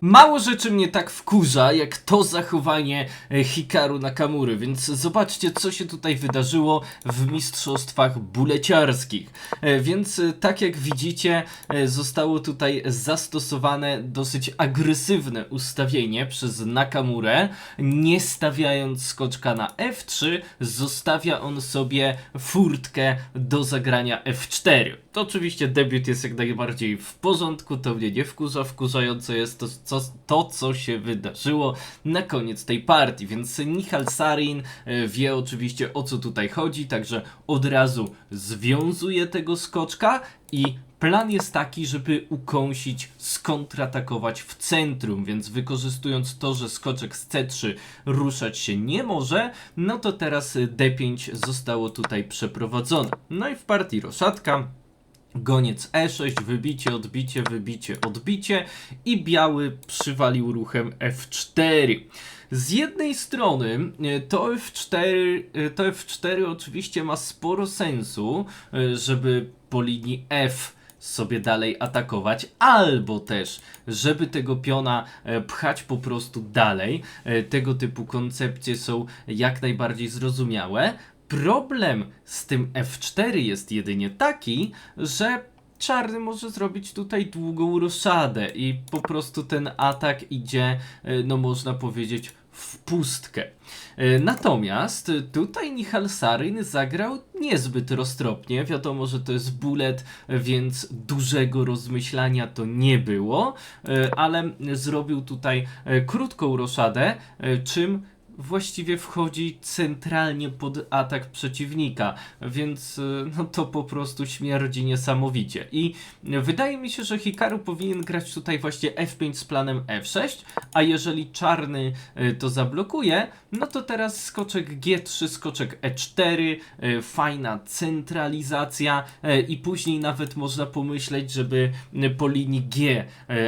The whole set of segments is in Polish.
Mało rzeczy mnie tak wkurza, jak to zachowanie e, Hikaru Nakamury, więc zobaczcie, co się tutaj wydarzyło w mistrzostwach buleciarskich. E, Więc, e, tak jak widzicie, zostało tutaj zastosowane dosyć agresywne ustawienie przez Nakamurę. Nie stawiając skoczka na F3, zostawia on sobie furtkę do zagrania F4. To oczywiście debiut jest jak najbardziej w porządku, to mnie nie wkurza, wkurzające jest to, co, to, co się wydarzyło na koniec tej partii, więc Michal Sarin e, wie oczywiście o co tutaj chodzi, także od razu związuje tego skoczka i Plan jest taki, żeby ukąsić, skontratakować w centrum, więc wykorzystując to, że skoczek z C3 ruszać się nie może, no to teraz y, D5 zostało tutaj przeprowadzone. No i w partii roszatka Goniec E6, wybicie, odbicie, wybicie, odbicie i biały przywalił ruchem F4. Z jednej strony e, to F4, e, to F4 oczywiście ma sporo sensu, e, żeby po linii F sobie dalej atakować, albo też, żeby tego piona pchać po prostu dalej. Tego typu koncepcje są jak najbardziej zrozumiałe. Problem z tym F4 jest jedynie taki, że czarny może zrobić tutaj długą roszadę i po prostu ten atak idzie, e, no można powiedzieć, w pustkę. E, Natomiast tutaj Michal Saryn zagrał niezbyt roztropnie. Wiadomo, że to jest bullet, więc dużego rozmyślania to nie było, e, ale zrobił tutaj krótką roszadę, czym właściwie wchodzi centralnie pod atak przeciwnika, więc y, no to po prostu śmierdzi niesamowicie. I wydaje mi się, że Hikaru powinien grać tutaj właśnie F5 z planem F6, a jeżeli czarny y, to zablokuje, no to teraz skoczek G3, skoczek E4, y, fajna centralizacja i później nawet można pomyśleć, żeby po linii G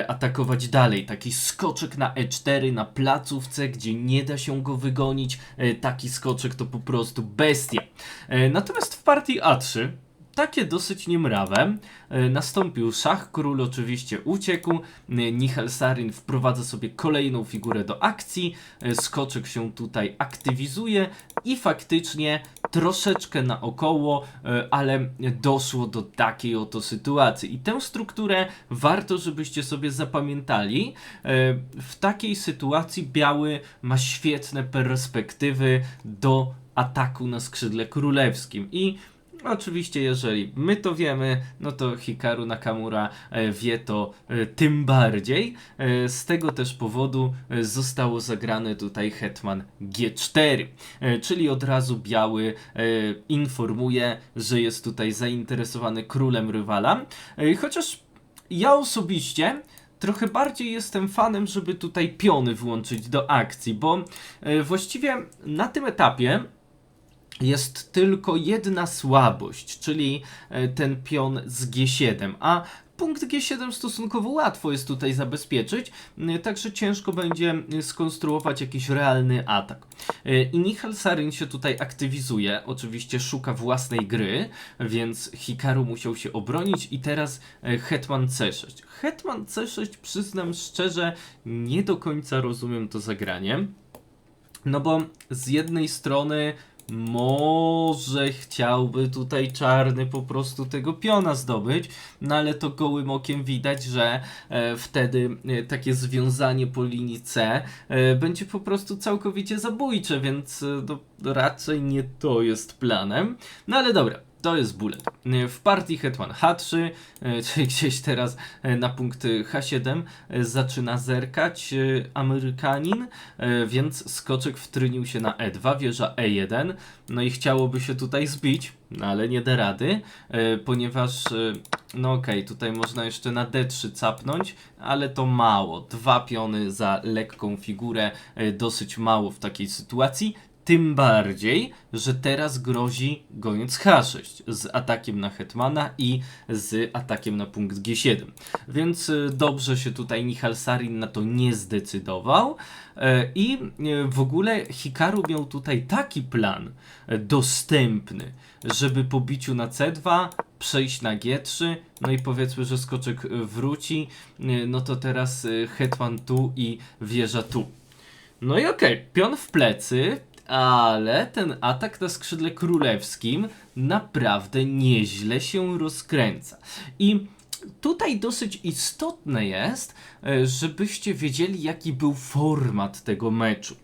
atakować dalej. Taki skoczek na E4 na placówce, gdzie nie da się go wygonić. E, Taki skoczek to po prostu bestia. E, Natomiast w partii A3 takie dosyć niemrawe. E, Nastąpił szach, król oczywiście uciekł. Nihal Sarin wprowadza sobie kolejną figurę do akcji. Skoczek się tutaj aktywizuje i faktycznie troszeczkę naokoło, e, ale doszło do takiej oto sytuacji. I tę strukturę warto, żebyście sobie zapamiętali. E, W takiej sytuacji biały ma świetne perspektywy do ataku na skrzydle królewskim i Oczywiście, jeżeli my to wiemy, no to Hikaru Nakamura e, wie to e, tym bardziej. E, Z tego też powodu zostało zagrane tutaj Hetman G4, e, czyli od razu biały informuje, że jest tutaj zainteresowany królem rywala. Chociaż ja osobiście trochę bardziej jestem fanem, żeby tutaj piony włączyć do akcji, bo właściwie na tym etapie jest tylko jedna słabość, czyli e, ten pion z G7, a punkt G7 stosunkowo łatwo jest tutaj zabezpieczyć, e, także ciężko będzie e, skonstruować jakiś realny atak. I Michal Saryn się tutaj aktywizuje, oczywiście szuka własnej gry, więc Hikaru musiał się obronić i teraz Hetman C6. Hetman C6 przyznam szczerze, nie do końca rozumiem to zagranie. No bo z jednej strony może chciałby tutaj czarny po prostu tego piona zdobyć, no ale to gołym okiem widać, że e, wtedy e, takie związanie po linii C e, będzie po prostu całkowicie zabójcze, więc e, no, raczej nie to jest planem. No ale dobra. To jest bullet. E, W partii Hetman H3, e, czyli gdzieś teraz e, na punkt H7 e, zaczyna zerkać Amerykanin, więc skoczek wtrynił się na E2, wieża E1, no i chciałoby się tutaj zbić, no ale nie da rady, ponieważ, no okej, tutaj można jeszcze na D3 capnąć, ale to mało, dwa piony za lekką figurę, dosyć mało w takiej sytuacji. Tym bardziej, że teraz grozi goniec H6 z atakiem na Hetmana i z atakiem na punkt G7. Więc y, dobrze się tutaj Michal Sarin na to nie zdecydował. E, I e, w ogóle Hikaru miał tutaj taki plan e, dostępny, żeby po biciu na C2 przejść na G3, no i powiedzmy, że skoczek e, wróci, e, no to teraz e, hetman tu i wieża tu. No i okej, pion w plecy, ale ten atak na skrzydle królewskim naprawdę nieźle się rozkręca. I tutaj dosyć istotne jest, e, żebyście wiedzieli, jaki był format tego meczu.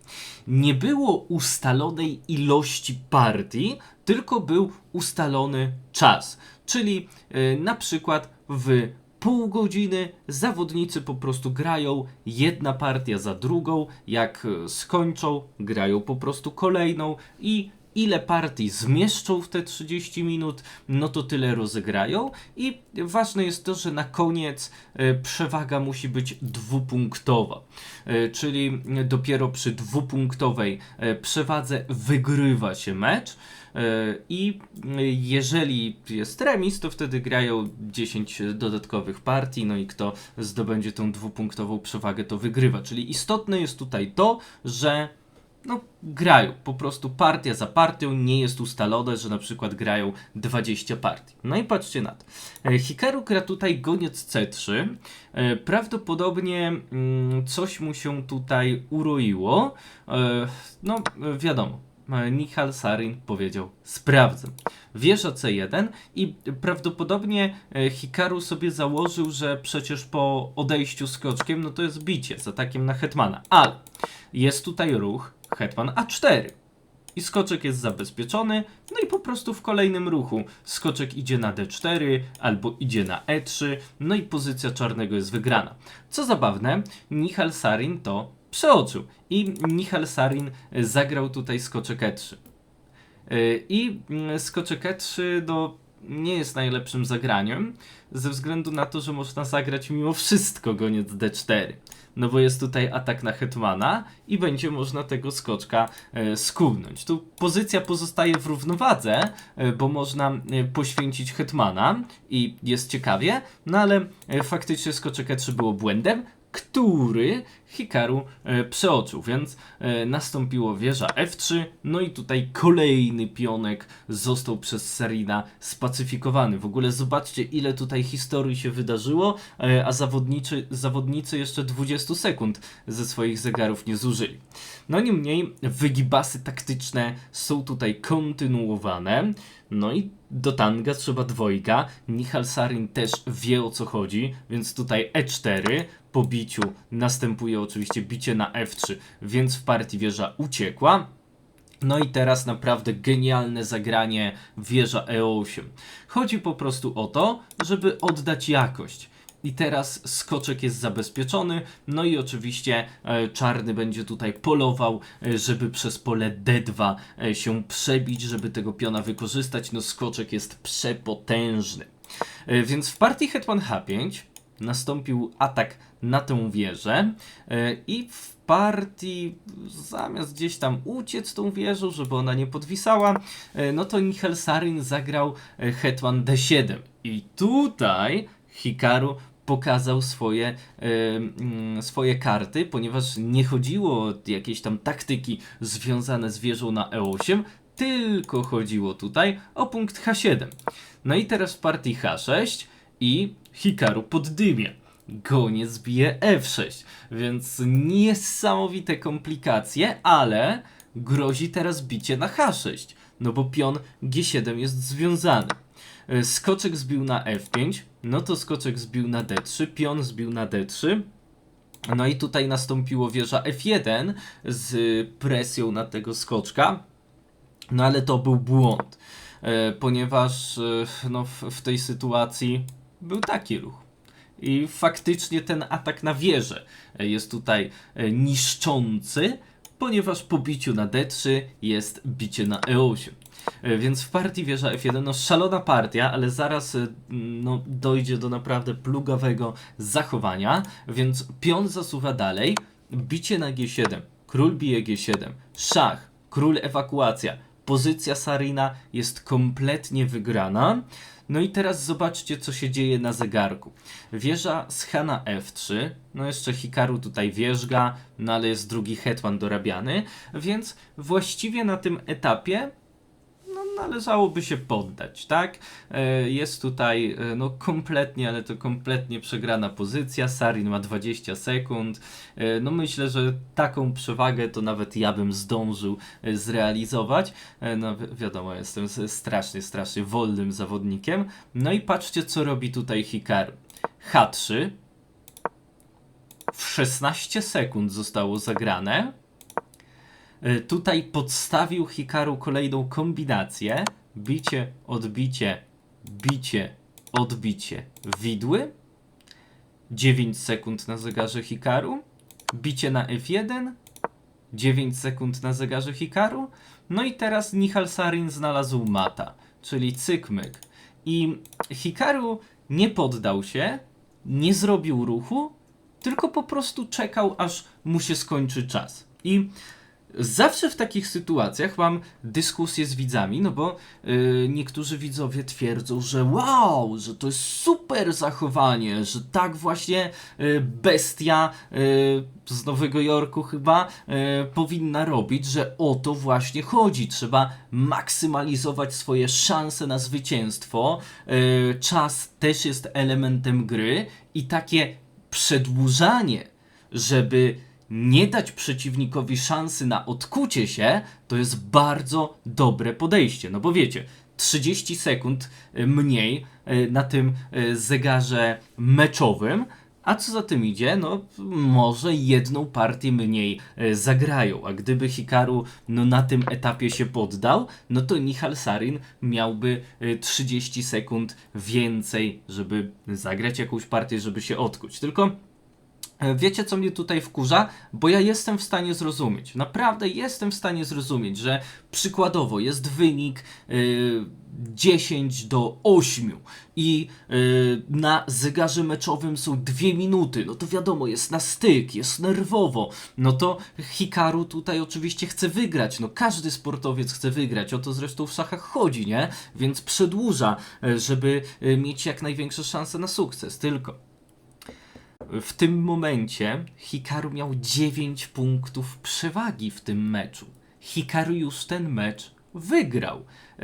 Nie było ustalonej ilości partii, tylko był ustalony czas. Czyli e, na przykład w pół godziny. Zawodnicy po prostu grają jedna partia za drugą, jak e, skończą, grają po prostu kolejną. I ile partii zmieszczą w te 30 minut, no to tyle rozegrają. I ważne jest to, że na koniec e, przewaga musi być dwupunktowa, E, czyli dopiero przy dwupunktowej przewadze wygrywa się mecz. E, I jeżeli jest remis, to wtedy grają 10 dodatkowych partii, no i kto zdobędzie tą dwupunktową przewagę, to wygrywa. Czyli istotne jest tutaj to, że no, grają. Po prostu partia za partią nie jest ustalone, że na przykład grają 20 partii. No i patrzcie na to. E, Hikaru gra tutaj goniec C3. E, Prawdopodobnie mm, coś mu się tutaj uroiło. E, No, e, wiadomo. E, Michal Sarin powiedział: Sprawdzę. Wieża C1 i prawdopodobnie e, Hikaru sobie założył, że przecież po odejściu skoczkiem, no to jest bicie z atakiem na Hetmana. Ale jest tutaj ruch Hetman A4. I skoczek jest zabezpieczony, no i po prostu w kolejnym ruchu skoczek idzie na D4 albo idzie na E3, no i pozycja czarnego jest wygrana. Co zabawne, Michal Sarin to przeoczył i Michal Sarin zagrał tutaj skoczek E3. E, I mm, skoczek E3 no, nie jest najlepszym zagraniem, ze względu na to, że można zagrać mimo wszystko goniec D4. No bo jest tutaj atak na hetmana i będzie można tego skoczka e, skubnąć. Tu pozycja pozostaje w równowadze, e, bo można e, poświęcić hetmana i jest ciekawie, no ale faktycznie skoczek E3 było błędem, który Hikaru e, przeoczył, więc e, nastąpiło wieża F3, no i tutaj kolejny pionek został przez Sarina spacyfikowany. W ogóle zobaczcie ile tutaj historii się wydarzyło, e, a zawodniczy, zawodnicy jeszcze 20 sekund ze swoich zegarów nie zużyli. No niemniej wygibasy taktyczne są tutaj kontynuowane, no i do tanga trzeba dwojga. Michal Sarin też wie o co chodzi, więc tutaj E4 po biciu następuje oczywiście bicie na F3, więc w partii wieża uciekła. No i teraz naprawdę genialne zagranie wieża E8. Chodzi po prostu o to, żeby oddać jakość. I teraz skoczek jest zabezpieczony, no i oczywiście e, czarny będzie tutaj polował, e, żeby przez pole D2 e, się przebić, żeby tego piona wykorzystać. No skoczek jest przepotężny. Więc w partii Hetman H5 nastąpił atak na tę wieżę e, i w partii zamiast gdzieś tam uciec tą wieżą, żeby ona nie podwisała, e, no to Michal Sarin zagrał e, Hetman D7 i tutaj Hikaru pokazał swoje, mm, swoje karty, ponieważ nie chodziło o jakieś tam taktyki związane z wieżą na E8, tylko chodziło tutaj o punkt H7. No i teraz w partii H6 i Hikaru poddymie. Goniec bije F6, więc niesamowite komplikacje, ale grozi teraz bicie na H6, no bo pion G7 jest związany. E, Skoczek zbił na F5, no to skoczek zbił na D3, pion zbił na D3. No i tutaj nastąpiło wieża F1 z presją na tego skoczka. No ale to był błąd, e, ponieważ e, no, w, w tej sytuacji był taki ruch. I faktycznie ten atak na wieżę e, jest tutaj e, niszczący, ponieważ po biciu na D3 jest bicie na E8. E, Więc w partii wieża F1, no szalona partia, ale zaraz no, dojdzie do naprawdę plugawego zachowania, więc pion zasuwa dalej, bicie na G7, król bije G7, szach, król ewakuacja. Pozycja Sarina jest kompletnie wygrana. No i teraz zobaczcie, co się dzieje na zegarku. Wieża z Hana F3, no jeszcze Hikaru tutaj wierzga, no ale jest drugi hetman dorabiany, więc właściwie na tym etapie należałoby się poddać, tak? E, Jest tutaj e, no kompletnie, ale to kompletnie przegrana pozycja. Sarin ma 20 sekund. E, No myślę, że taką przewagę to nawet ja bym zdążył zrealizować. No wi- wiadomo, jestem strasznie, strasznie wolnym zawodnikiem. No i patrzcie, co robi tutaj Hikaru. H3 w 16 sekund zostało zagrane. E, Tutaj podstawił Hikaru kolejną kombinację. Bicie, odbicie, bicie, odbicie, widły. 9 sekund na zegarze Hikaru. Bicie na F1. 9 sekund na zegarze Hikaru. No i teraz Nihal Sarin znalazł mata, czyli cykmyk. I Hikaru nie poddał się, nie zrobił ruchu, tylko po prostu czekał, aż mu się skończy czas. I Zawsze w takich sytuacjach mam dyskusję z widzami, no bo y, niektórzy widzowie twierdzą, że wow, że to jest super zachowanie, że tak właśnie y, bestia y, z Nowego Jorku chyba y, powinna robić, że o to właśnie chodzi. Trzeba maksymalizować swoje szanse na zwycięstwo. Y, czas też jest elementem gry i takie przedłużanie, żeby nie dać przeciwnikowi szansy na odkucie się, to jest bardzo dobre podejście. No bo wiecie, 30 sekund y, mniej y, na tym y, zegarze meczowym, a co za tym idzie, no może jedną partię mniej zagrają. A gdyby Hikaru no, na tym etapie się poddał, no to Nihal Sarin miałby y, 30 sekund więcej, żeby zagrać jakąś partię, żeby się odkuć. Tylko E, Wiecie, co mnie tutaj wkurza? Bo ja jestem w stanie zrozumieć, naprawdę jestem w stanie zrozumieć, że przykładowo jest wynik y, 10 do 8 i y, na zegarze meczowym są 2 minuty, no to wiadomo, jest na styk, jest nerwowo, no to Hikaru tutaj oczywiście chce wygrać, no każdy sportowiec chce wygrać, o to zresztą w szachach chodzi, nie? Więc przedłuża, e, żeby e, mieć jak największe szanse na sukces, tylko w tym momencie Hikaru miał 9 punktów przewagi w tym meczu. Hikaru już ten mecz wygrał. E,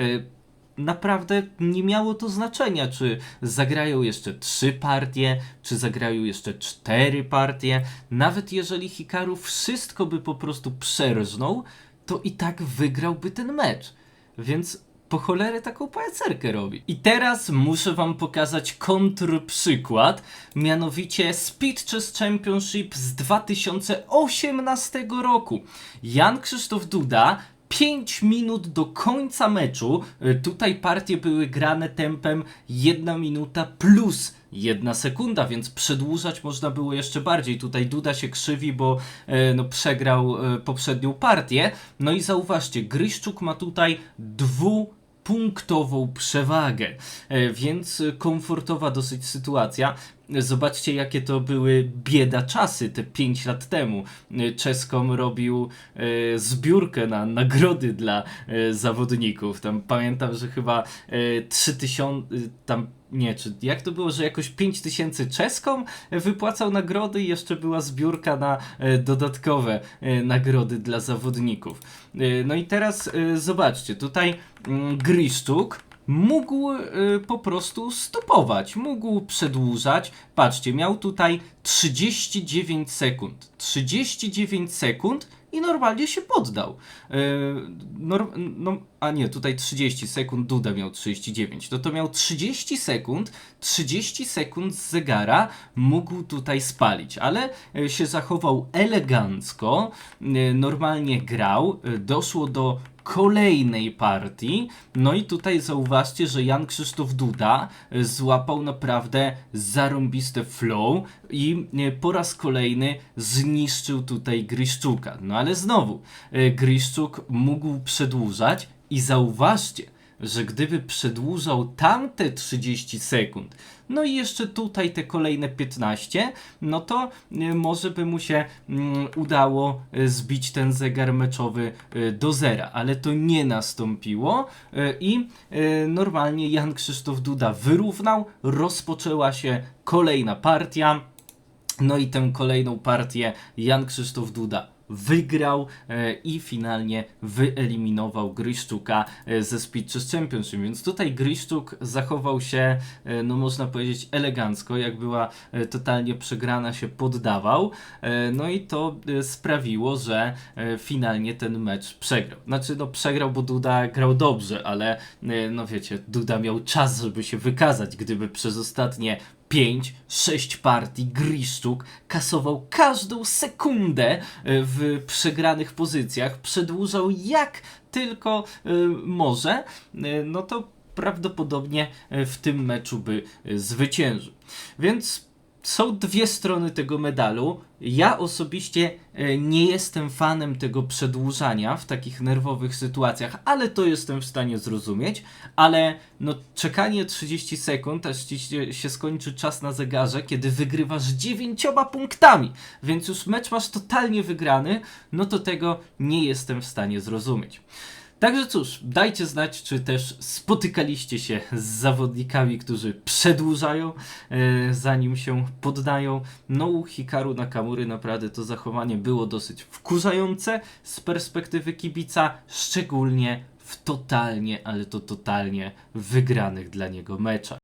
Naprawdę nie miało to znaczenia, czy zagrają jeszcze 3 partie, czy zagrają jeszcze 4 partie. Nawet jeżeli Hikaru wszystko by po prostu przerżnął, to i tak wygrałby ten mecz. Więc po cholerę taką pajacerkę robi. I teraz muszę wam pokazać kontrprzykład, mianowicie Speed Chess Championship z 2018 roku. Jan Krzysztof Duda 5 minut do końca meczu. y, Tutaj partie były grane tempem 1 minuta plus 1 sekunda, więc przedłużać można było jeszcze bardziej. Tutaj Duda się krzywi, bo e, no, przegrał e, poprzednią partię. No i zauważcie, Gryszczuk ma tutaj dwu punktową przewagę, e, więc komfortowa dosyć sytuacja. Zobaczcie, jakie to były bieda czasy te 5 lat temu. Czeskom robił e, zbiórkę na nagrody dla e, zawodników. Tam pamiętam, że chyba e, 3000, e, tam nie, czy jak to było, że jakoś 5000 czeskom wypłacał nagrody i jeszcze była zbiórka na dodatkowe nagrody dla zawodników. No i teraz zobaczcie, tutaj mm, Griszczuk mógł e, po prostu stopować, mógł przedłużać. Patrzcie, miał tutaj 39 sekund. 39 sekund i normalnie się poddał. Norm, no, a nie, tutaj 30 sekund, Duda miał 39. No to miał 30 sekund, 30 sekund z zegara mógł tutaj spalić, ale e, się zachował elegancko, e, normalnie grał, doszło do kolejnej partii. No i tutaj zauważcie, że Jan Krzysztof Duda e, złapał naprawdę zarąbiste flow i e, po raz kolejny zniszczył tutaj Griszczuka. No ale znowu, e, Griszczuk mógł przedłużać i zauważcie, że gdyby przedłużał tamte 30 sekund, no i jeszcze tutaj te kolejne 15, no to e, może by mu się mm, udało e, zbić ten zegar meczowy e, do zera, ale to nie nastąpiło i normalnie Jan Krzysztof Duda wyrównał, rozpoczęła się kolejna partia. No i tę kolejną partię Jan Krzysztof Duda wygrał e, i finalnie wyeliminował Gryszczuka e, ze Speed Championship. Więc tutaj Gryszczuk zachował się, e, no można powiedzieć, elegancko. Jak była totalnie przegrana, się poddawał. No i to sprawiło, że finalnie ten mecz przegrał. Znaczy, no przegrał, bo Duda grał dobrze, ale no wiecie, Duda miał czas, żeby się wykazać. Gdyby przez ostatnie 5-6 partii Griszczuk kasował każdą sekundę e, w przegranych pozycjach, przedłużał jak tylko e, może, e, no to prawdopodobnie w tym meczu by zwyciężył. Więc są dwie strony tego medalu. Ja osobiście e, nie jestem fanem tego przedłużania w takich nerwowych sytuacjach, ale to jestem w stanie zrozumieć. Ale no, czekanie 30 sekund, aż ci się, skończy czas na zegarze, kiedy wygrywasz dziewięcioma punktami, więc już mecz masz totalnie wygrany, no to tego nie jestem w stanie zrozumieć. Także cóż, dajcie znać, czy też spotykaliście się z zawodnikami, którzy przedłużają, e, zanim się poddają. No u Hikaru Nakamury naprawdę to zachowanie było dosyć wkurzające z perspektywy kibica, szczególnie w totalnie, ale to totalnie wygranych dla niego meczach.